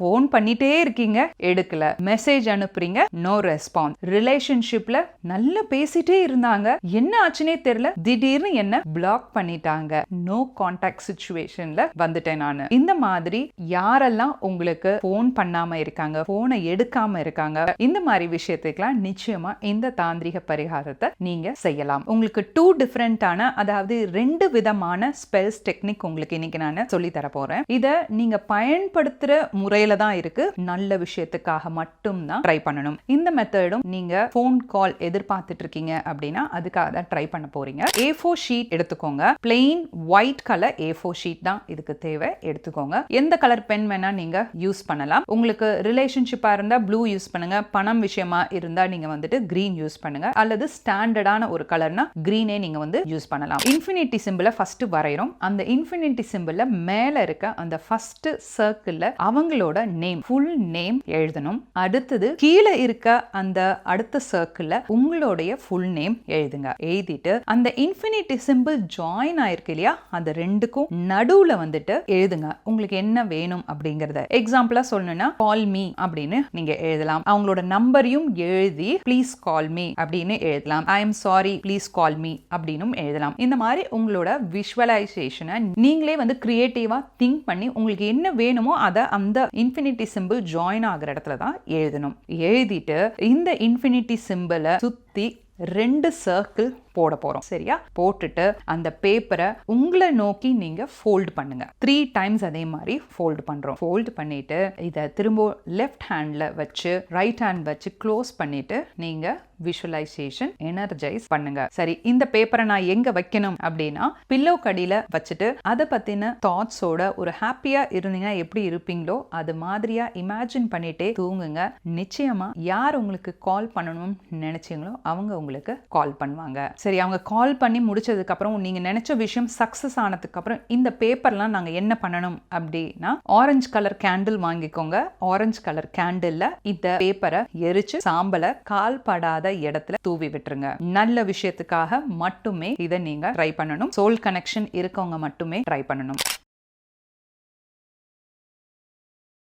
Phone பண்ணிட்டே இருக்கீங்க எடுக்கல. மெசேஜ் அனுப்புறீங்க நோ ரெஸ்பான்ஸ் ரிலேஷன்ஷிப்ல நல்லா பேசிட்டே இருந்தாங்க. என்ன ஆச்சுனே தெரியல. திடீர்னு என்ன பிளாக் பண்ணிட்டாங்க. நோ கான்டாக்ட் சுச்சுவேஷன்ல வந்துட்டேன் நான். இந்த மாதிரி யாரெல்லாம் உங்களுக்கு ஃபோன் பண்ணாம இருக்காங்க போனை எடுக்காம இருக்காங்க இந்த மாதிரி விஷயத்துக்கெல்லாம் நிச்சயமா இந்த தாந்திரிக பரிகாரத்தை நீங்க செய்யலாம். உங்களுக்கு டூ டிஃப்ரெண்டான அதாவது ரெண்டு விதமான ஸ்பெல்ஸ் டெக்னிக் உங்களுக்கு இன்னைக்கு நான் சொல்லி தர போறேன். இதை நீங்க பயன்படுத்துற முறையில் தான் இருக்கு. நல்ல விஷயத்துக்காக மட்டும் தான் ட்ரை பண்ணணும். இந்த மெத்தடும் நீங்க ஃபோன் கால் எதிர்பார்த்துட்டு இருக்கீங்க அப்படின்னா அதுக்காக தான் ட்ரை பண்ண போறீங்க. ஏ ஃபோர் ஷீட் எடுத்துக்கோங்க. Plain white colour A four sheet தான் இதுக்கு தேவை. எடுத்துக்கோங்க. எந்த கலர் பென் வேணா நீங்க யூஸ் பண்ணலாம். உங்களுக்கு ரிலேஷன்ஷிப்பா இருந்தா ப்ளூ யூஸ் பண்ணுங்க. பணம் விஷயமா இருந்தா நீங்க வந்துட்டு கிரீன் யூஸ் பண்ணுங்க. அல்லது ஸ்டாண்டர்டான ஒரு கலர்னா கிரீனே நீங்க வந்து யூஸ் பண்ணலாம். இன்ஃபினிட்டி சிம்பிளை ஃபர்ஸ்ட் வரைகிறோம் அந்த இன்ஃபினிட்டி சிம்பிளில் மேல இருக்க அந்த ஃபர்ஸ்ட் சர்க்கிளில் அவங்களோட நேம் ஃபுல் நேம் எழுதணும். அடுத்தது கீழே இருக்க அந்த அடுத்த சர்க்கிள்ல உங்களுடைய ஃபுல் நேம் எழுதுங்க. எழுதிட்டு அந்த இன்ஃபினிட்டி சிம்பிள் ஜாயின் ஆயிருக்கு இல்லையா? அந்த ரெண்டுக்கும் நடுவுல வந்துட்டு எழுதுங்க. உங்களுக்கு என்ன வேணும் அப்படிங்கறத. எக்ஸாம்பிளா சொல்லணும்னா கால் மீ அப்படின்னு நீங்க எழுதலாம். அவங்களோட நம்பரையும் எழுதி ப்ளீஸ் கால் மீ அப்படின்னு எழுதலாம். I am sorry please call me அப்படின்னும் எழுதலாம். இந்த மாதிரி உங்களோட விஷுவலைசேஷனை நீங்களே வந்து கிரியேட்டிவா திங்க் பண்ணி உங்களுக்கு என்ன வேணுமோ அதை அந்த இன்ஃபினிட்டி சிம்பிள் ஜாயின் ஆகிற இடத்துல தான் எழுதணும். எழுதிட்டு இந்த இன்ஃபினிட்டி சிம்பிளை சுத்தி ரெண்டு சர்க்கிள் போட போறோம். சரியா? போட்டுட்டு அந்த பேப்பரை உங்களை நோக்கி நீங்க ஃபோல்டு பண்ணுங்க. த்ரீ டைம்ஸ் அதே மாதிரி ஃபோல்டு பண்றோம். ஃபோல்டு பண்ணிட்டு இதை திரும்ப லெஃப்ட் ஹேண்ட்ல வச்சு ரைட் ஹேண்ட் வச்சு க்ளோஸ் பண்ணிட்டு நீங்க விஷுவலைசேஷன் எனர்ஜைஸ் பண்ணுங்க. சரி இந்த பேப்பரை நான் எங்க வைக்கணும் அப்படின்னா பில்லோ கடியில வச்சுட்டு அதை பத்தின தாட்ஸோட ஒரு ஹாப்பியா இருந்தீங்கன்னா எப்படி இருப்பீங்களோ அது மாதிரியா இமேஜின் பண்ணிட்டே தூங்குங்க. நிச்சயமா யார் உங்களுக்கு கால் பண்ணணும்னு நினைச்சீங்களோ அவங்க உங்களுக்கு கால் பண்ணுவாங்க. சரி சரி அவங்க கால் பண்ணி முடிச்சதுக்கப்புறம் நீங்கள் நீங்க நினைச்ச விஷயம் சக்ஸஸ் ஆனதுக்கப்புறம் இந்த பேப்பர்லாம் நாங்க என்ன பண்ணணும் அப்படின்னா ஆரஞ்சு கலர் கேண்டில் வாங்கிக்கோங்க. ஆரஞ்சு கலர் கேண்டில்ல இந்த பேப்பரை எரிச்சு சாம்பலை கால் படாத இடத்துல தூவி விட்டுருங்க. நல்ல விஷயத்துக்காக மட்டுமே இதை நீங்க ட்ரை பண்ணணும். சோல் கனெக்ஷன் இருக்கவங்க மட்டுமே ட்ரை பண்ணணும்.